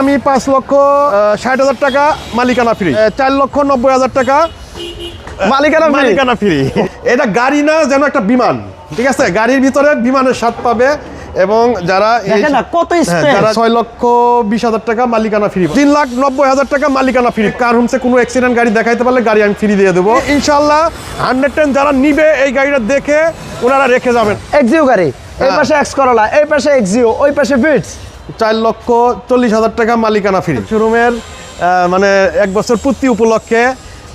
আমি পাঁচ লক্ষ ষাট হাজার টাকা মালিকানা ফ্রি চার লক্ষ নব্বই হাজার টাকা মালিকানা মালিকানা ফ্রি এটা গাড়ি না যেন একটা বিমান। ঠিক আছে? গাড়ির ভিতরে বিমানের স্বাদ পাবে এবং যারা কত হ্যাঁ, যারা ছয় লক্ষ বিশ হাজার টাকা মালিকানা ফ্রি তিন লাখ নব্বই হাজার টাকা মালিকানা ফ্রি কার হোমসে কোনো অ্যাক্সিডেন্ট গাড়ি দেখাইতে পারলে গাড়ি আমি ফ্রি দিয়ে দেবো। ইনশাল্লাহ হান্ড্রেড টেন যারা নিবে এই গাড়িটা দেখে ওনারা রেখে যাবেন। এক্সিও গাড়ি। এই হ্যাঁ। পাশে এক্স করলা এই পাশে এক্সিও ওই পাশে ফিটস চার লক্ষ চল্লিশ হাজার টাকা মালিকানা ফ্রি শোরুমের মানে এক বছর পূর্তি উপলক্ষে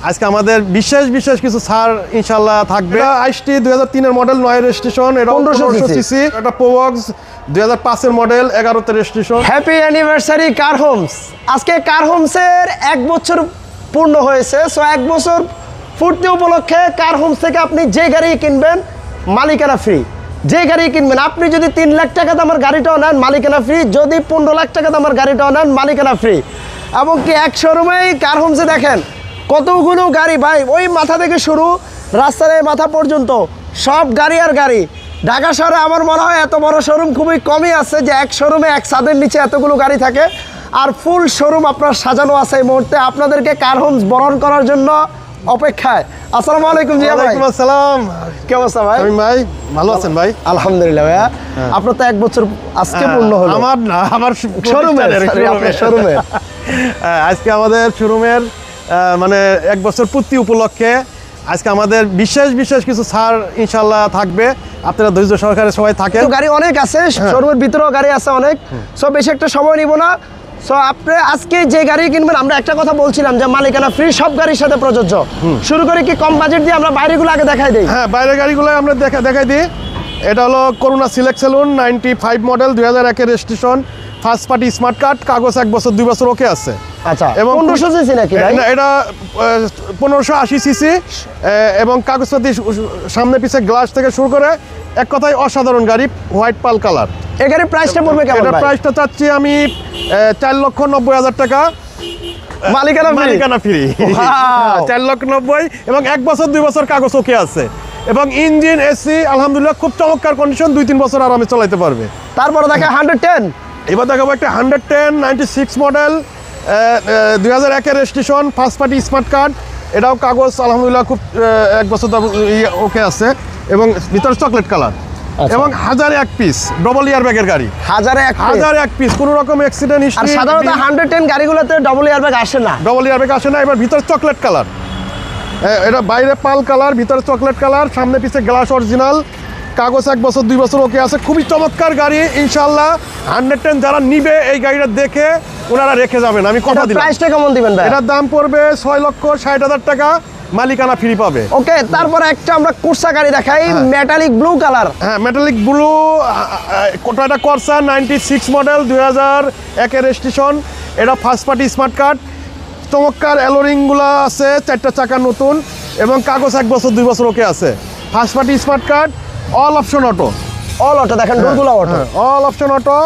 আজকে আমাদের বিশেষ বিশেষ কিছু ছাড় ইনশাল্লাহ থাকবে। আইসটি দুই হাজার তিনের মডেল নয় রেজিস্ট্রেশন এটা পনেরোশো সিসি এটা পোবক্স দুই হাজার পাঁচের মডেল এগারোতে registration happy anniversary car homes আজকে কার হোমসের এক বছর পূর্ণ হয়েছে সো এক বছর পূর্তি উপলক্ষে কার হোমস থেকে আপনি যে গাড়ি কিনবেন মালিকানা ফ্রি যে গাড়ি কিনবেন, আপনি যদি তিন লাখ টাকা দামের গাড়িটাও নেন, মালিকানা ফ্রি যদি পনেরো লাখ টাকা দামের গাড়িটাও নেন, মালিকানা ফ্রি এবং কি এক শোরুমেই কার হোমসে দেখেন, কতগুলো গাড়ি ভাই, ওই মাথা থেকে শুরু, রাস্তার এই মাথা পর্যন্ত, সব গাড়ি আর গাড়ি। ঢাকা শহরে আমার মনে হয় এত বড় শোরুম খুবই কমই আছে যে এক শোরুমে এক ছাদের নিচে এতগুলো গাড়ি থাকে। আর ফুল শোরুম আপনার সাজানো আছে এই মুহূর্তে। আপনাদেরকে কার হোমস বরণ করার জন্য অপেক্ষায়। আসসালামু আলাইকুম জিয়া ভাই। আসসালাম। কি অবস্থা ভাই? আমি ভাই ভালো আছেন ভাই? আলহামদুলিল্লাহ ভাইয়া। আপনার তো এক বছর আজকে পূর্ণ হলো। হ্যাঁ। আমার না আমার শোরুমের হ্যাঁ, আজকে আমাদের শোরুমের মানে এক বছর পূর্তি উপলক্ষে আজকে আমাদের বিশেষ বিশেষ কিছু ছাড় ইনশাল্লাহ থাকবে। আপনারা ধৈর্য সহকারে সবাই থাকেন। গাড়ি অনেক আছে হ্যাঁ। শোরুমের ভিতরেও গাড়ি আছে অনেক। সব বেশি একটা সময় নিব না। সো আপনি আজকে যে গাড়ি কিনবেন আমরা একটা কথা বলছিলাম যে মালিকানা ফ্রি সব গাড়ির সাথে প্রযোজ্য। শুরু করে কি কম বাজেট দিয়ে আমরা বাইরেগুলো আগে দেখাই দিই? হ্যাঁ বাইরের গাড়িগুলো আমরা দেখা দেখাই দিই। এটা হলো Corona select saloon ninety five model দুই হাজার একের registration first party smart card কাগজ এক বছর দুই বছর ওকে আছে। আচ্ছা এবং পনেরোশো সিসি নাকি এটা- পনেরোশো আশি সিসি এবং কাগজপাতি সু- সামনে পিছে গ্লাস থেকে শুরু করে এক কথায় অসাধারণ গাড়ি হোয়াইট পাল কালার এই গাড়ির প্রাইসটা পড়বে কেমন এটার প্রাইসটা চাচ্ছি আমি চার লক্ষ নব্বই হাজার টাকা। মালিকানা মালিকানা ফ্রি! চার লক্ষ নব্বই এবং এক বছর দুই বছর কাগজ ওকে আছে। এবং ইঞ্জিন এসি আলহামদুলিল্লাহ খুব চমৎকার কন্ডিশন দুই তিন বছর আরামে চালাতে পারবে। তারপরে দেখে হান্ড্রেড টেন এবার দেখাবো একটা hundred ten ninety six model দুই হাজার একের registration first party smart card এটাও কাগজ আলহামদুলিল্লাহ খুব এক বছর ওকে আছে। এবং ভিতরে চকলেট কালার। এবং হাজার এক পিস ডবল ইয়ার ব্যাগের গাড়ি। হাজারে এক। হাজার এক পিস কোনো রকম অ্যাক্সিডেন্ট আর সাধারণত হান্ড্রেড টেন গাড়িগুলোতে ডবল ইয়ার ব্যাগ আসে না। ডবল ইয়ার ব্যাগ আসে না এবার ভিতরে চকলেট কালার এটা বাইরে পাল কালার ভিতরে চকলেট কালার সামনে পিছে গ্লাস অরিজিনাল কাগজ এক বছর দুই বছর ওকে আছে। খুবই চমৎকার গাড়ি ইনশাল্লাহ হান্ড্রেড টেন যারা নিবে এই গাড়িটা দেখে ওনারা রেখে যাবেন। আমি কথা দিলাম। প্রাইসটা কেমন দিবেন এটার দাম পড়বে ছয় লক্ষ ষাট হাজার টাকা। মালিকানা ফ্রি পাবে। ওকে তারপরে একটা আমরা কুরসা গাড়ি দেখাই মেটালিক ব্লু কালার হ্যাঁ মেটালিক ব্লু টয়টা করসা নাইনটি সিক্স মডেল দুই হাজার একের রেজিস্ট্রেশন এটা ফার্স্ট পার্টি স্মার্ট কার্ড চমৎকার অ্যালোরিংগুলো আছে চারটা চাকা নতুন এবং কাগজ এক বছর দুই বছর ওকে আছে। First party smart card all option auto all auto দেখেন অটো অল অপশন অটো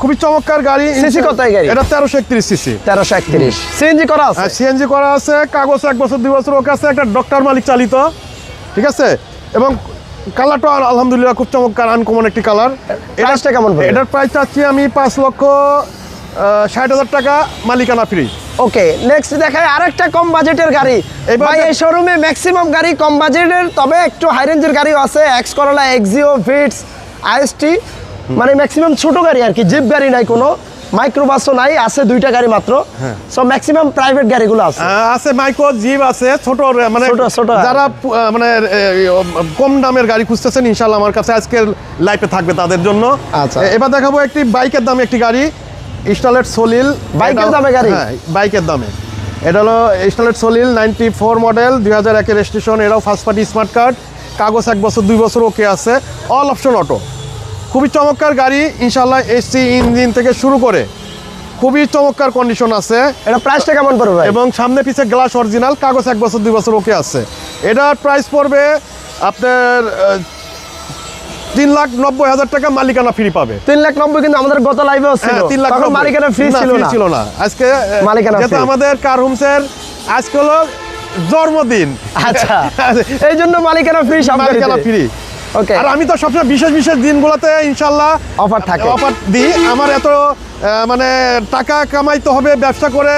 খুবই চমৎকার গাড়ি। CC কত গাড়ি? এটা তেরোশো একত্রিশ সিসি। তেরোশো একত্রিশ। সিএনজি করা আছে? সিএনজি করা আছে কাগজ এক বছর দুই বছর ওকে আছে একটা ডক্টর মালিক চালিত। ঠিক আছে? এবং কালারটা আলহামদুলিল্লাহ খুব চমৎকার আনকমন একটি কালার। প্রাইসটা কেমন? এটার প্রাইস চাচ্ছি আমি পাঁচ লক্ষ ষাট হাজার টাকা মালিকানা ফ্রি ওকে নেক্সট দেখাই আরেকটা কম বাজেটের গাড়ি। ভাই এই শোরুমে ম্যাক্সিমাম গাড়ি কম বাজেটের তবে একটু হাই রেঞ্জের গাড়িও আছে। X Corolla Axio Vitz IST মানে ম্যাক্সিমাম ছোট গাড়ি আর কি জিপ গাড়ি নাই কোনো মাইক্রোবাসও নাই আছে দুইটা গাড়ি মাত্র। সো ম্যাক্সিমাম প্রাইভেট গাড়িগুলো আছে আছে মাইক্রো জিপ আছে ছোট মানে ছোট, ছোট। যারা মানে কম দামের গাড়ি খুঁজতেছেন ইনশাল্লাহ আমার কাছে আজকের লাইফে থাকবে তাদের জন্য আচ্ছা। এবার দেখাবো একটি বাইকের দামে একটি গাড়ি স্টালেট সলিল বাইকের দামে গাড়ি? হ্যাঁ বাইকের দামে এটা হলো স্টালেট সলিল নাইনটি ফোর মডেল দুই হাজার একের রেজিস্ট্রেশন এটাও ফার্স্ট পার্টি স্মার্ট কার্ড কাগজ এক বছর দুই বছর ওকে আছে অল অপশন অটো খুবই চমৎকার গাড়ি ইনশাল্লাহ এসি ইঞ্জিন থেকে শুরু করে খুবই চমৎকার কন্ডিশন আছে। এটা প্রাইসটা কেমন পড়বে এবং সামনে পিছে গ্লাস অরিজিনাল কাগজ এক বছর দুই বছর ওকে আছে। এটার প্রাইস পড়বে আপনার তিন লাখ নব্বই হাজার টাকা মালিকানা ফ্রি পাবে। তিন লাখ নব্বই কিন্তু আমাদের গত লাইভে ছিল। হ্যাঁ, তিন লাখ মালিকানা ফ্রি ছিল না। ছিল না। আজকে মালিকানা যেহেতু আমাদের কার হোমসের আজকে হলো জন্মদিন। আচ্ছা। এই জন্য মালিকানা ফ্রি সব মালিকানা ফ্রি ওকে আর আমি তো সবসময় বিশেষ বিশেষ দিনগুলোতে ইনশাল্লাহ Offer থাকে। অফার দিই। আমার এত মানে টাকা কামাইতে হবে ব্যবসা করে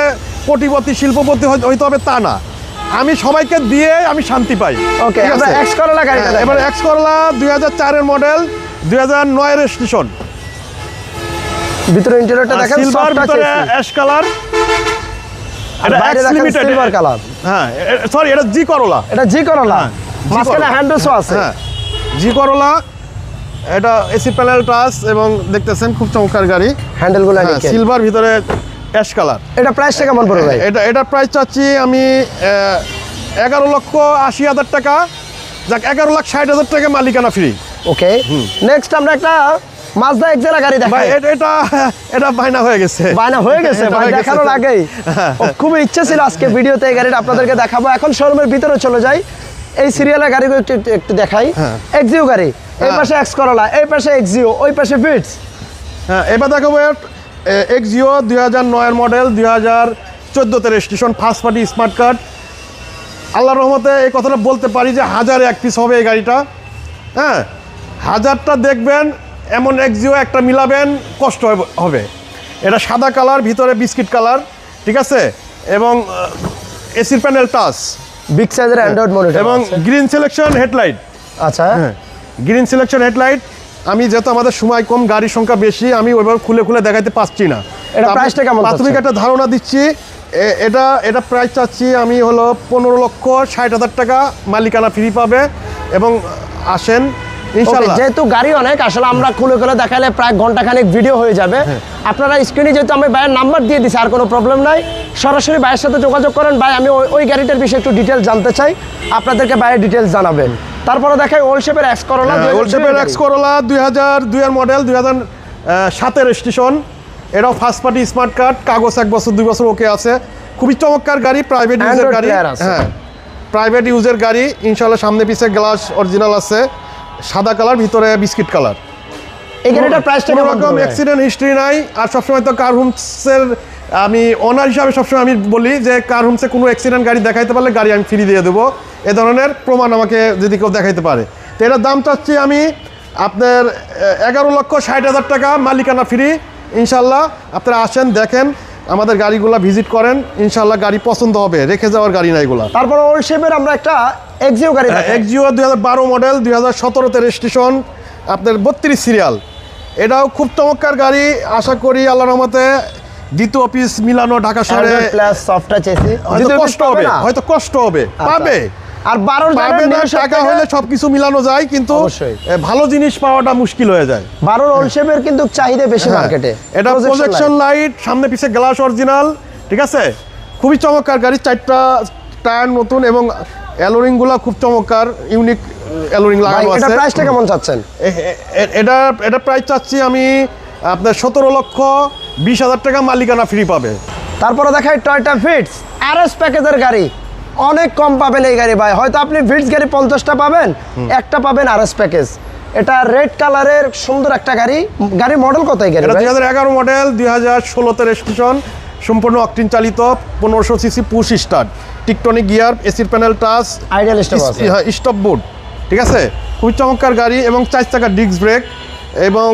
কোটিপতি শিল্পপতি হইতে হবে তা না। আমি সবাইকে দিয়ে আমি শান্তি পাই। ওকে এক্স করলা গাড়িটা হ্যাঁ। এবার এক্স করলা দুই হাজার মডেল দুই হাজার নয়ের স্টেশন ভিতরে ইন্টেরিয়রটা দেখেন সিলভার ভিতরে অ্যাশ কালার এটা X দেখেন সিলভার কালার হ্যাঁ সরি এটা জি করলা এটা জি করলা হ্যাঁ, জি মাঝখানে হ্যান্ডেলসও আছে। হ্যাঁ। জি করলা এটা এসি প্যানেল টাচ এবং দেখতেছেন খুব চমৎকার গাড়ি। হ্যান্ডেলগুলো হ্যাঁ সিলভার ভিতরে অ্যাশ কালার এটা প্রাইসটা কেমন পড়বে ভাই? এটা এটা প্রাইস চাচ্ছি আমি এগারো লক্ষ আশি হাজার টাকা। যাক এগারো লাখ ষাট হাজার টাকা মালিকানা ফ্রি ওকে নেক্সট আমরা একটা মাজদা এক্সেলা গাড়ি দেখাই। এটা এটা বায়না হয়ে গেছে। বায়না হয়ে গেছে ভাই দেখানোর আগেই। ও, খুবই ইচ্ছে ছিল আজকে ভিডিওতে এই গাড়িটা আপনাদেরকে দেখাবো। এখন শোরুমের ভিতরে চলে যাই। এই সিরিয়ালের গাড়িগুলো একটু একটু- দেখাই। হ্যাঁ। এক্সিও গাড়ি। এই হ্যাঁ। পাশে এক্স করলা এই পাশে এক্সিও ওই পাশে ফিটস হ্যাঁ এবার দেখাবো এক্সিও দুই হাজার নয়ের মডেল দুই হাজার চোদ্দোতে registration first party smart card আল্লাহ রহমতে এই কথাটা বলতে পারি যে হাজার এক পিস হবে এই গাড়িটা। হ্যাঁ হাজারটা দেখবেন এমন এক্সিও একটা মিলাবেন কষ্ট হবে- হবে। এটা সাদা কালার ভিতরে বিস্কিট কালার ঠিক আছে? এবং এসির প্যানেল টাচ বিগ সাইজের অ্যান্ড্রয়েড মনিটর এবং গ্রিন সিলেকশন হেডলাইট আচ্ছা। হ্যাঁ। গ্রিন সিলেকশন হেডলাইট আমি যেহেতু আমাদের সময় কম গাড়ির সংখ্যা বেশি আমি ওইভাবে খুলে খুলে দেখাতে পারছি না। এটা তা আমি price টা কেমন প্রাথমিক একটা ধারণা দিচ্ছি। এটা এটা প্রাইস চাচ্ছি আমি হলো পনেরো লক্ষ ষাট হাজার টাকা মালিকানা ফ্রি পাবে। এবং আসেন যেহেতু গাড়ি অনেক আসলে আমরা খুলে খুলে দেখালে প্রায় ঘণ্টা খানিক ভিডিও হয়ে যাবে। হ্যাঁ। আপনারা স্ক্রিনে যেহেতু আমি ভাইয়ের নাম্বার দিয়ে দিছি আর কোনো প্রবলেম নাই। সরাসরি ভাইয়ের সাথে যোগাযোগ করেন। ভাই আমি ওই- গাড়িটার বিষয়ে একটু ডিটেলস জানতে চাই। আপনাদেরকে ভাইয়ের ডিটেলস জানাবেন। তারপরে দেখাই ওল্ড শেপের এক্স করলা ওলশেপের এক্স করোলা দুই হাজার দুইয়ের মডেল দুই হাজার সাতের স্টেশন এটাও ফার্স্ট পার্টি স্মার্ট কার্ড কাগজ এক বছর দুই বছর ওকে আছে। খুবই চমৎকার গাড়ি প্রাইভেট ইউজের গাড়ি। হ্যাঁ প্রাইভেট ইউজের গাড়ি। ইনশাল্লাহ সামনে পিছে গ্লাস অরিজিনাল আছে। সাদা কালার ভিতরে বিস্কিট কালার। এই গাড়িটার প্রাইসটা কেমন রকম অ্যাক্সিডেন্ট হিস্ট্রি নাই। আর সবসময় তো কার হোমসের আমি ওনার হিসাবে সবসময় আমি বলি যে কার হোমসে কোনো অ্যাক্সিডেন্ট গাড়ি দেখাইতে পারলে গাড়ি আমি ফ্রি দিয়ে দেবো। এ ধরনের প্রমাণ আমাকে যদি কেউ দেখাইতে পারে। তো এটার দাম চাচ্ছি আমি আপনার এগারো লক্ষ ষাট হাজার টাকা মালিকানা ফ্রি ইনশাল্লাহ আপনারা আসেন দেখেন। আমাদের গাড়িগুলো ভিজিট করেন ইনশাল্লাহ গাড়ি পছন্দ হবে রেখে যাওয়ার গাড়ি না এগুলা। তারপর ওল্ড শেপের আমরা একটা এক্সিও গাড়ি। এক্সিও দুই হাজার বারো মডেল দুই হাজার সতেরোতে রেজিস্ট্রেশন আপনার বত্রিশ সিরিয়াল এটাও খুব চমৎকার গাড়ি আশা করি আল্লাহ রহমতে দ্বিতীয় অফিস মিলানো ঢাকা শহরে হয়তো কষ্ট হবে হয়তো কষ্ট হবে। পাবে। আর বারোর টাকা হলে সবকিছু মিলানো যায় কিন্তু। ভালো জিনিস পাওয়াটা মুশকিল হয়ে যায়। বারোর ওল্ড কিন্তু চাহিদা বেশি হ্যাঁ, মার্কেটে এটা প্রজেকশন লাইট সামনে পিছে গ্লাস অরিজিনাল ঠিক আছে? খুবই চমৎকার গাড়ি চারটা টায়ার নতুন এবং অ্যালোরিংগুলা খুব চমৎকার ইউনিক অ্যালোরিং লাগানো আছে। এটা প্রাইসটা কেমন চাচ্ছেন? এটা এটা প্রাইস চাচ্ছি আমি আপনার সতেরো লক্ষ বিশ হাজার টাকা মালিকানা ফ্রি পাবে। তারপরে দেখাই টয়টা ফিটস আর এস প্যাকেজের গাড়ি। অনেক কম পাবেন এই গাড়ি ভাই। হয়তো আপনি ফিটস গাড়ি পঞ্চাশটা পাবেন একটা পাবেন আর এস প্যাকেজ এটা রেড কালারের সুন্দর একটা গাড়ি। গাড়ির মডেল কত এই গাড়ি দুই হাজার এগারো মডেল দুই হাজার ষোলোতে রেজিস্ট্রেশন সম্পূর্ণ অকটিন চালিত পনেরোশো CC push start tiptronic gear এসির panel touch idle stop stop board ঠিক আছে? খুবই চমৎকার গাড়ি এবং চার চাকার ডিস্ক ব্রেক এবং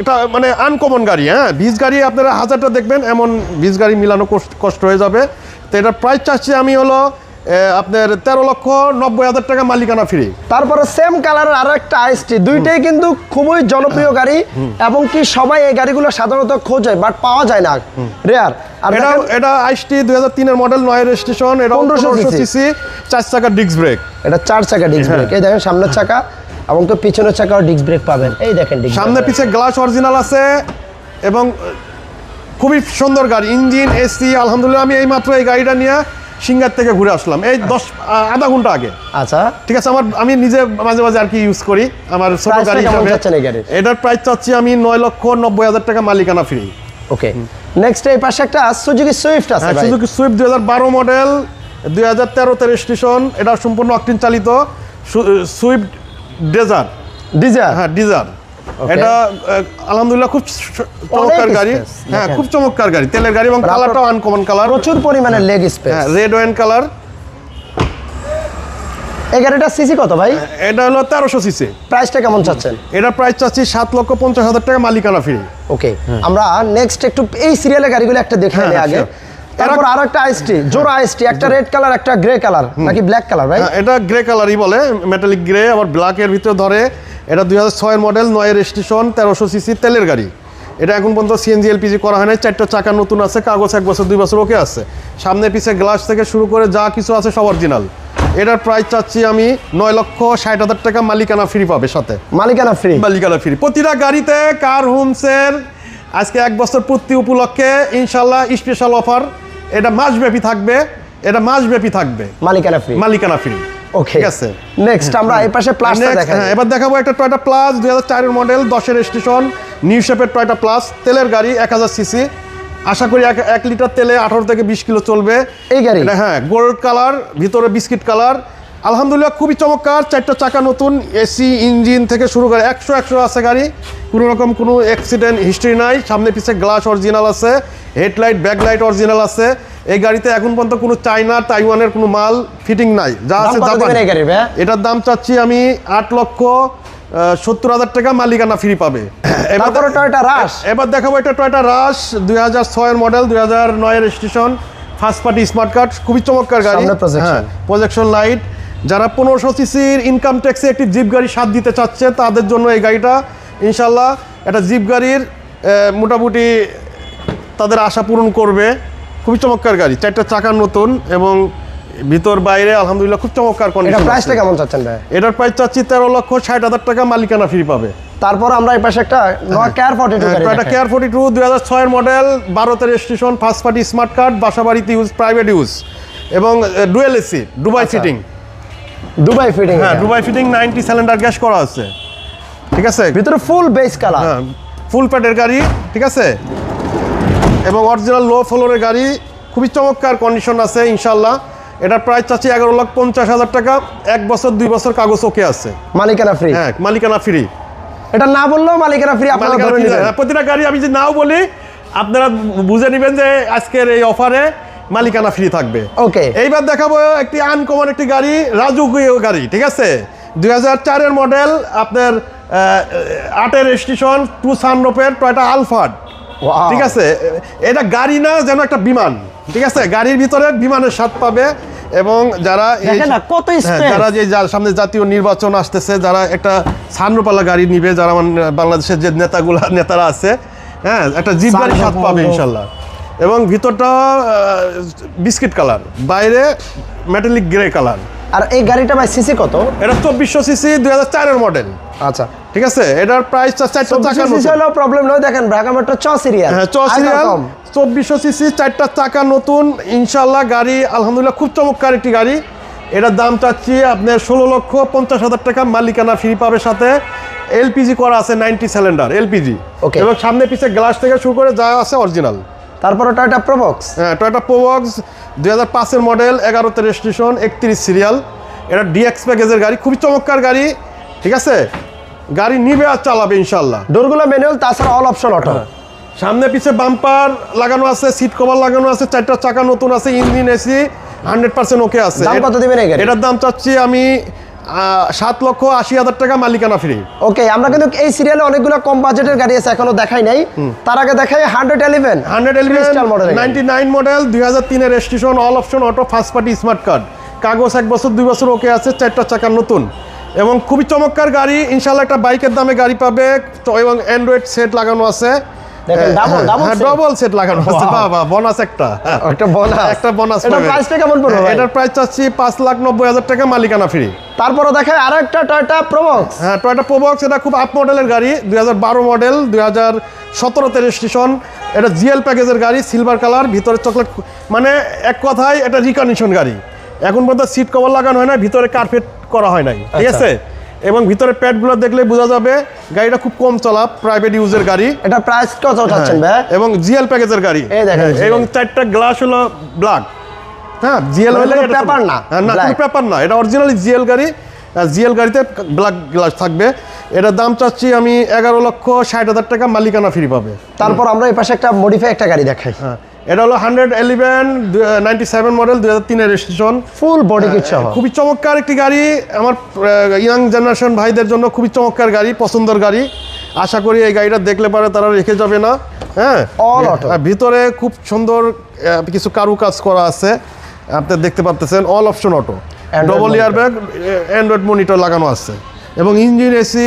এটা মানে আনকমন গাড়ি হ্যাঁ? বীজ গাড়ি আপনারা হাজারটা দেখবেন এমন বীজ গাড়ি মিলানো কষ্ট হয়ে যাবে। তো এটার প্রাইস চাচ্ছি আমি হলো আপনার তেরো লক্ষ নব্বই হাজার টাকা মালিকানা ফ্রি তারপরে সেম কালারের আরও একটা আইসটি দুইটাই কিন্তু খুবই জনপ্রিয় গাড়ি এবং কি সবাই এই গাড়িগুলো সাধারণত খোঁজে বাট পাওয়া যায় না। রেয়ার আর এটা এটা আইসটি দুই হাজার তিনের মডেল নয় রেজিস্ট্রেশন এটা 1500 পনেরোশো সিসি চার চাকার ডিস্ক ব্রেক এটা চার চাকা ডিস্ক হ্যাঁ। ব্রেক এই দেখেন সামনের চাকা এবং তো পিছনের চাকাও ডিস্ক ব্রেক পাবেন। এই দেখেন সামনে পিছে গ্লাস অরিজিনাল আছে এবং খুবই সুন্দর গাড়ি ইঞ্জিন এসি আলহামদুলিল্লাহ আমি এই মাত্র এই গাড়িটা নিয়ে সিঙ্গার থেকে ঘুরে আসলাম। এই দশ আধা ঘণ্টা আগে। আচ্ছা। ঠিক আছে আমার আমি নিজে মাঝে মাঝে আর কি ইউজ করি। আমার ছোট গাড়ি হিসাবে? এটার প্রাইস চাচ্ছি আমি নয় লক্ষ নব্বই হাজার টাকা মালিকানা ফ্রি ওকে নেক্সট এই পাশে একটা সুজুকি সুইফট আছে হ্যাঁ ভাই। সুজুকি সুইফট দুই হাজার বারো মডেল দুই হাজার তেরোতে রেজিস্ট্রেশন এটা সম্পূর্ণ অকটিন চালিত সুইফট ডেজার ডিজার হ্যাঁ ডিজার এটা আলহামদুলিল্লাহ খুব চমৎকার গাড়ি। হ্যাঁ খুব চমৎকার গাড়ি। তেলের গাড়ি এবং কালারটাও আনকমন কালার প্রচুর পরিমাণে লেগ স্পেস হ্যাঁ রেড ওয়াইন কালার এই গাড়িটা সিসি কত ভাই? এটা হলো তেরোশো সিসি প্রাইসটা কেমন চাচ্ছেন? প্রাইস চাচ্ছি সাত লক্ষ পঞ্চাশ হাজার টাকা মালিকানা ফ্রি ওকে আমরা নেক্সট একটু এই সিরিয়ালের গাড়িগুলো একটা দেখে হ্যাঁ, নিই আগে। sure. তারপর আরও একটা আইসটি জোড়া আইসটি একটা রেড কালার একটা গ্রে কালার নাকি ব্ল্যাক কালার ভাই? হ্যাঁ, এটা গ্রে কালারই বলে মেটালিক গ্রে আবার ব্ল্যাকের ভিতরে ধরে। এটা দুই হাজার ছয়ের মডেল নয়ের স্টেশন তেরোশো সিসি তেলের গাড়ি। এটা এখন পর্যন্ত সিএনজি এলপিজি করা হয় না চারটা চাকা নতুন আছে কাগজ এক বছর দুই বছর ওকে আছে। সামনে পিছে গ্লাস থেকে শুরু করে যা কিছু আছে সব অরিজিনাল এটার প্রাইস চাচ্ছি আমি নয় লক্ষ ষাট হাজার টাকা মালিকানা ফ্রি পাবে সাথে। মালিকানা ফ্রি মালিকানা ফ্রি প্রতিটা গাড়িতে কার হোমসের আজকে এক বছর পূর্তি উপলক্ষে ইনশাল্লাহ স্পেশাল অফার এটা মাসব্যাপী থাকবে এটা মাসব্যাপী থাকবে। মালিকানা ফ্রি মালিকানা ফ্রি ওকে ঠিক আছে। নেক্সট আমরা এই পাশে প্লাসটা দেখাই। হ্যাঁ, এবার দেখাবো একটা টয়টা প্লাস দুই হাজার চারের মডেল দশের স্টেশন নিউ শেপের টয়টা প্লাস তেলের গাড়ি এক হাজার সিসি আশা করি এক এক লিটার তেলে আঠারো থেকে বিশ কিলো চলবে। এই গাড়ি? এটা হ্যাঁ গোল্ড কালার ভিতরে বিস্কিট কালার আলহামদুলিল্লাহ খুবই চমৎকার চারটা চাকা নতুন এসি ইঞ্জিন থেকে শুরু করে একশো একশো আছে গাড়ি। কোনো রকম কোনো অ্যাক্সিডেন্ট হিস্ট্রি নাই সামনে পিছে গ্লাস অরিজিনাল আছে হেডলাইট ব্যাকলাইট অরিজিনাল আছে। এই গাড়িতে এখন পর্যন্ত কোনো চাইনা তাইওয়ানের কোনো মাল ফিটিং নাই। যা আছে? এটার দাম চাচ্ছি আমি আট লক্ষ সত্তর হাজার টাকা মালিকানা ফ্রি পাবে। এবার টয়োটা রাশ এবার দেখাবো একটা টয়টা রাশ দুই হাজার ছয়ের মডেল দুই হাজার নয়ের station first party smart card খুবই চমৎকার গাড়ি। হ্যাঁ প্রজেকশন লাইট যারা পনেরোশো সিসির ইনকাম ট্যাক্সে একটি জিপ গাড়ি সাথ দিতে চাচ্ছে তাদের জন্য এই গাড়িটা ইনশাল্লাহ একটা জিপ গাড়ির মোটামুটি তাদের আশা পূরণ করবে। খুবই চমৎকার গাড়ি চারটা চাকা নতুন এবং ভিতর বাইরে আলহামদুলিল্লাহ খুব চমৎকার কন্ডিশন প্রাইসটা কেমন চাচ্ছেন ভাই? এটার প্রাইস চাচ্ছি তেরো লক্ষ ষাট হাজার টাকা মালিকানা ফ্রি পাবে। তারপর আমরা এই পাশে একটা কেয়ার ফর্টি টু দেখাই। কেয়ার ফোর্টি টু দুই হাজার ছয়ের model বারোতের station first party smart card বাসা বাড়িতে ইউজ প্রাইভেট ইউজ এবং dual AC Dubai. Fitting Dubai fitting হ্যাঁ Dubai fitting ninety cylinder gas করা আছে। ঠিক আছে? ভিতরে ফুল বেস কালার হ্যাঁ ফুল প্যাডের গাড়ি ঠিক আছে? এবং অরিজিনাল লো ফ্লোরের গাড়ি খুবই চমৎকার কন্ডিশন আছে ইনশাল্লাহ এটার প্রাইস চাচ্ছি এগারো লাখ পঞ্চাশ হাজার টাকা। এক বছর দুই বছর কাগজ ওকে আছে। মালিকানা ফ্রি হ্যাঁ মালিকানা ফ্রি এটা না বললেও মালিকানা ফ্রি আপনারা হ্যাঁ, প্রতিটা গাড়ি আমি যদি নাও বলি আপনারা বুঝে নেবেন যে আজকের এই অফারে মালিকানা ফ্রি থাকবে। ওকে এইবার দেখাবো একটি আনকমন একটি গাড়ি রাজকীয় গাড়ি ঠিক আছে? দুই হাজার চারের মডেল আপনার আটের স্টেশন টু সানরোপের টয়টা Wow. ঠিক আছে? এটা গাড়ি না যেন একটা বিমান। ঠিক আছে? গাড়ির ভিতরে বিমানের স্বাদ পাবে এবং যারা কত হ্যাঁ, যারা যে সামনে জাতীয় নির্বাচন আসতেছে যারা একটা সানরোপালা গাড়ি নিবে যারা বাংলাদেশের যে নেতাগুলা নেতারা আছে হ্যাঁ একটা জিপ গাড়ি স্বাদ পাবে ইনশাল্লাহ। এবং ভিতরটা বিস্কিট কালার বাইরে মেটালিক গ্রে কালার। আর এই গাড়িটা ভাই সিসি কত? এটা চব্বিশশো সিসি দুই হাজার মডেল আচ্ছা। ঠিক আছে? এটার প্রাইস চারটা চাকা সিসি হলেও প্রবলেম নয়। দেখেন ঢাকা মেট্রো চ সিরিয়াল হ্যাঁ চ সিরিয়াল চব্বিশশো সিসি চারটা চাকা নতুন। ইনশাল্লাহ গাড়ি আলহামদুলিল্লাহ খুব চমৎকার একটি গাড়ি। এটার দাম চাচ্ছি আপনার ষোলো লক্ষ পঞ্চাশ হাজার টাকা। মালিকানা ফ্রি পাবে সাথে। এলপিজি করা আছে নাইনটি সিলিন্ডার এলপিজি Okay. এবং সামনে পিছে গ্লাস থেকে শুরু করে যা আছে অরিজিনাল তারপরে টয়টা প্রবক্স হ্যাঁ টয়টা প্রোবক্স দুই হাজার পাঁচের মডেল এগারোতে রেজিস্ট্রেশন একত্রিশ সিরিয়াল এটা ডিএক্স প্যাকেজের গাড়ি খুবই চমৎকার গাড়ি ঠিক আছে? গাড়ি নিবে আর চালাবে ইনশাল্লাহ ডোরগুলো ম্যানুয়াল তাছাড়া অল অপশন অটো সামনে পিছে বাম্পার লাগানো আছে সিট কভার লাগানো আছে চারটা চাকা নতুন আছে engine AC hundred percent okay আছে? এটার দাম চাচ্ছি আমি সাত লক্ষ আশি হাজার টাকা মালিকানা ফ্রি ওকে আমরা কিন্তু এই সিরিয়ালে অনেকগুলো কম বাজেটের গাড়ি আছে এখনও দেখাই নাই। তার আগে দেখাই হান্ড্রেড এলিভেন হান্ড্রেড model এর নাইনটি নাইন মডেল দুই হাজার তিনের registration all option auto first party smart card কাগজ এক বছর দুই বছর ওকে আছে চারটা চাকার নতুন। এবং খুবই চমৎকার গাড়ি ইনশাল্লাহ একটা বাইকের দামে গাড়ি পাবে এবং অ্যান্ড্রয়েড সেট লাগানো আছে। দেখেন, double, double set? Double set লাগানো আছে। বাবা বোনাস একটা। একটা বোনাস একটা বোনাস এটা প্রাইসটা কেমন পড়বে এটার প্রাইস চাচ্ছি পাঁচ লাখ নব্বই হাজার টাকা মালিকানা ফ্রি তারপরে দেখাই আরও একটা টয়টা প্রবক্স হ্যাঁ টয়টা প্রোবক্স এটা খুব আপ মডেলের গাড়ি দুই হাজার বারো মডেল রেজিস্ট্রেশন এটা জিএল প্যাকেজের গাড়ি সিলভার কালার ভিতরে চকলেট মানে এক কথায় এটা রিকন্ডিশন গাড়ি। এখন পর্যন্ত সিট কভার লাগানো হয় না ভিতরে কার্পেট করা হয় নাই। ঠিক আচ্ছা। আছে? এবং ভিতরে প্যাডগুলো দেখলে বোঝা যাবে গাড়িটা খুব কম চলা প্রাইভেট ইউজের গাড়ি। এটা প্রাইস কত চাচ্ছেন ভাই? এবং জিএল প্যাকেজের গাড়ি। এই দেখেন, হ্যাঁ, এবং চারটা গ্লাস হলো ব্ল্যাক হ্যাঁ জিএল হলে কোনো না, হ্যাঁ, না কোনো। পেপার না এটা অরিজিনালি জিএল গাড়ি। জিএল গাড়িতে ব্ল্যাক গ্লাস থাকবে। এটার দাম চাচ্ছি আমি এগারো লক্ষ ষাট হাজার টাকা মালিকানা ফ্রি পাবে। তারপর আমরা এই পাশে একটা মডিফাই একটা গাড়ি দেখাই। হ্যাঁ এটা হলো hundred eleven ninety seven model দু হাজার তিনের রেজিস্ট্রেশন ফুল বডি কিট সহ। খুবই চমৎকার একটি গাড়ি। আমার ইয়াং জেনারেশন ভাইদের জন্য খুবই চমৎকার গাড়ি পছন্দের গাড়ি। আশা করি এই গাড়িটা দেখলে পারে তারা রেখে যাবে না। হ্যাঁ? ভিতরে খুব সুন্দর কিছু কারু কাজ করা আছে। আপনি দেখতে পাচ্ছেন all option auto double air bag Android monitor লাগানো আছে। এবং ইঞ্জিন এসি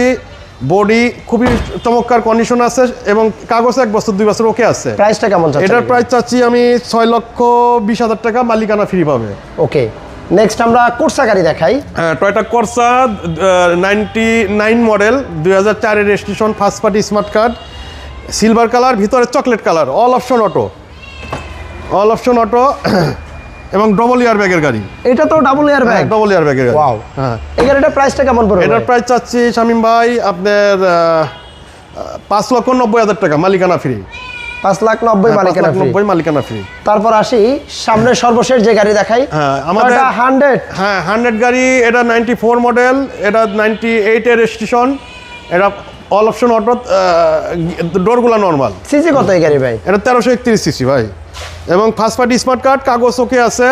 বডি খুবই চমৎকার কন্ডিশন আছে এবং কাগজ এক বছর দুই বছর ওকে আছে। প্রাইসটা কেমন এটার প্রাইস চাচ্ছি আমি ছয় লক্ষ বিশ হাজার টাকা মালিকানা ফ্রি পাবে। ওকে নেক্সট আমরা কোর্সা গাড়ি দেখাই। Toyota Corsa ninety nine model দুই হাজার চারের registration first party smart card silver colour ভিতরে chocolate colour all option auto all option auto এবং ডবল ইয়ার ব্যাগের গাড়ি। এটা তো double air bag double air ব্যাগের গাড়ি। ওয়াও হ্যাঁ। এই গাড়িটার প্রাইসটা কেমন পড়বে এটার প্রাইস চাচ্ছি শামিম ভাই আপনার পাঁচ লক্ষ নব্বই হাজার টাকা মালিকানা ফ্রি পাঁচ লাখ নব্বই মালিকানা free। নব্বই মালিকানা ফ্রি তারপর আসি সামনে সর্বশেষ যে গাড়ি দেখাই হ্যাঁ, আমাদের- হান্ড্রেড হ্যাঁ হান্ড্রেড গাড়ি এটা নাইনটি ফোর মডেল এটা নাইনটি এইটের রেজিস্ট্রেশন এটা অল অপশন অটো ডোরগুলো নর্মাল সিসি কত এই গাড়ি ভাই? এটা তেরোশো একত্রিশ সিসি ভাই। এবং ফার্স্ট পার্টি স্মার্ট কার্ড কাগজ ওকে আছে।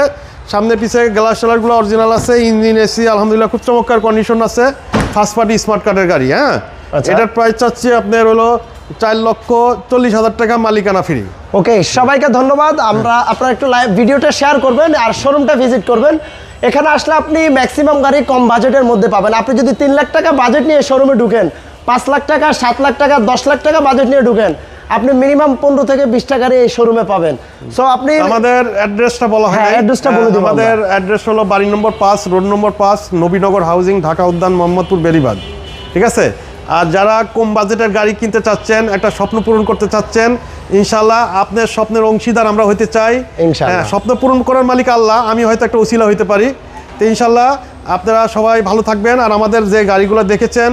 সামনে পিছে গ্লাস সেলারগুলো অরিজিনাল আছে ইঞ্জিন এসি আলহামদুলিল্লাহ খুব চমৎকার কন্ডিশন আছে। ফার্স্ট পার্টি স্মার্ট কার্ডের গাড়ি হ্যাঁ? আচ্ছা। এটার প্রাইস চাচ্ছি আপনার হলো চার লক্ষ চল্লিশ হাজার টাকা মালিকানা ফ্রি ওকে সবাইকে ধন্যবাদ। আমরা আপনারা একটু লাইভ ভিডিওটা শেয়ার করবেন আর শোরুমটা ভিজিট করবেন। এখানে আসলে আপনি ম্যাক্সিমাম গাড়ি কম বাজেটের মধ্যে পাবেন। আপনি যদি তিন লাখ টাকা বাজেট নিয়ে শোরুমে ঢুকেন পাঁচ লাখ টাকা সাত লাখ টাকা দশ লাখ টাকা বাজেট নিয়ে ঢুকেন। আপনি মিনিমাম পনেরো থেকে বিশ টাকারই এই শোরুমে পাবেন। সো আপনি আমাদের অ্যাড্রেসটা বলা হয়। অ্যাড্রেসটা বলে আমাদের অ্যাড্রেস হলো বাড়ি নম্বর পাঁচ রোড নম্বর পাঁচ নবীনগর হাউজিং ঢাকা উদ্যান মোহাম্মদপুর বেরিবাদ ঠিক আছে? আর যারা কম বাজেটের গাড়ি কিনতে চাচ্ছেন একটা স্বপ্ন পূরণ করতে চাচ্ছেন ইনশাল্লাহ আপনার স্বপ্নের অংশীদার আমরা হইতে চাই। হ্যাঁ, স্বপ্ন পূরণ করার মালিক আল্লাহ আমি হয়তো একটা উসিলা হইতে পারি। তো ইনশাল্লাহ আপনারা সবাই ভালো থাকবেন। আর আমাদের যে গাড়িগুলো দেখেছেন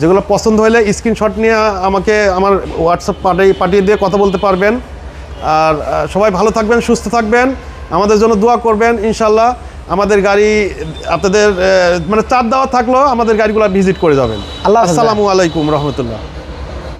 যেগুলো পছন্দ হলে স্ক্রিনশট নিয়ে আমাকে আমার হোয়াটসঅ্যাপ পাঠিয়ে পাঠিয়ে দিয়ে কথা বলতে পারবেন। আর সবাই ভালো থাকবেন সুস্থ থাকবেন। আমাদের জন্য দোয়া করবেন ইনশাল্লাহ আমাদের গাড়ি আপনাদের মানে চার দেওয়া থাকলেও আমাদের গাড়িগুলো ভিজিট করে যাবেন। আল্লাহ। আসসালামু আলাইকুম রহমতুল্লাহ।